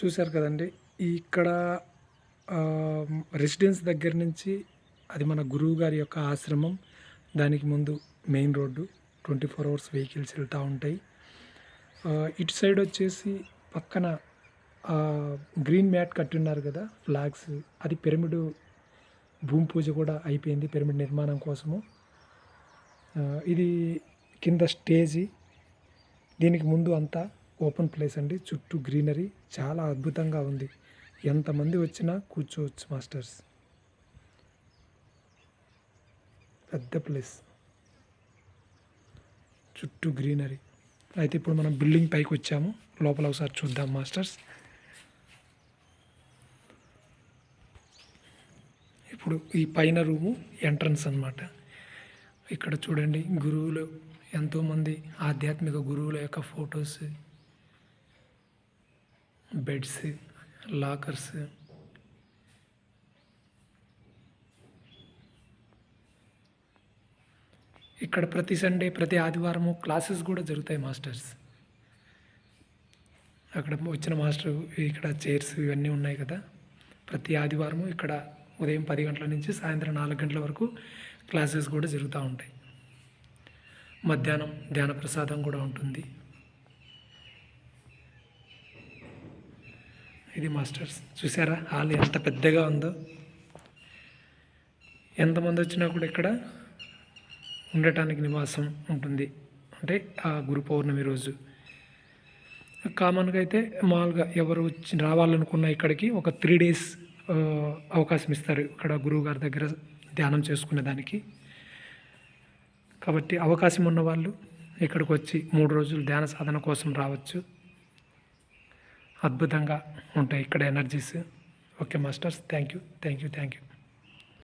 చూశారు కదండి. ఇక్కడ రెసిడెన్స్ దగ్గర నుంచి అది మన గురువు గారి యొక్క ఆశ్రమం. దానికి ముందు main road twenty four hours vehicles వెళ్తూ ఉంటాయి. ఇటు సైడ్ వచ్చేసి పక్కన గ్రీన్ మ్యాట్ కట్టి ఉన్నారు కదా ఫ్లాగ్స్. అది పిరమిడ్ భూమి పూజ కూడా అయిపోయింది పిరమిడ్ నిర్మాణం కోసము. ఇది కింద స్టేజీ. దీనికి ముందు అంతా ఓపెన్ ప్లేస్ అండి. చుట్టూ గ్రీనరీ. చాలా అద్భుతంగా ఉంది. ఎంతమంది వచ్చినా కూర్చోవచ్చు మాస్టర్స్. పెద్ద ప్లేస్. చుట్టూ గ్రీనరీ. అయితే ఇప్పుడు మనం బిల్డింగ్ పైకి వచ్చాము. లోపల ఒకసారి చూద్దాం మాస్టర్స్. ఇప్పుడు ఈ పైన రూము ఎంట్రన్స్ అనమాట ఇక్కడ చూడండి గురువులు. ఎంతోమంది ఆధ్యాత్మిక గురువుల యొక్క ఫొటోస్. బెడ్స్ లాకర్స్ ఇక్కడ ప్రతి సండే ప్రతి ఆదివారము క్లాసెస్ కూడా జరుగుతాయి మాస్టర్స్. అక్కడ వచ్చిన మాస్టర్ ఇక్కడ చైర్స్ ఇవన్నీ ఉన్నాయి కదా. ప్రతి ఆదివారము ఇక్కడ ఉదయం పది గంటల నుంచి సాయంత్రం నాలుగు గంటల వరకు క్లాసెస్ కూడా జరుగుతూ ఉంటాయి. మధ్యాహ్నం ధ్యాన ప్రసాదం కూడా ఉంటుంది. ఇది మాస్టర్స్. చూసారా? హాల్ ఎంత పెద్దగా ఉందో. ఎంతమంది వచ్చినా కూడా ఇక్కడ ఉండటానికి నివాసం ఉంటుంది. అంటే ఆ గురు పౌర్ణమి రోజు. కామన్గా అయితే మామూలుగా ఎవరు వచ్చి రావాలనుకున్న ఇక్కడికి ఒక త్రీ డేస్ అవకాశం ఇస్తారు. ఇక్కడ గురువు గారి దగ్గర ధ్యానం చేసుకునే దానికి. కాబట్టి అవకాశం ఉన్న వాళ్ళు ఇక్కడికి వచ్చి మూడు రోజులు ధ్యాన సాధన కోసం రావచ్చు. అద్భుతంగా ఉంటాయి ఇక్కడ energies okay masters thank you thank you thank you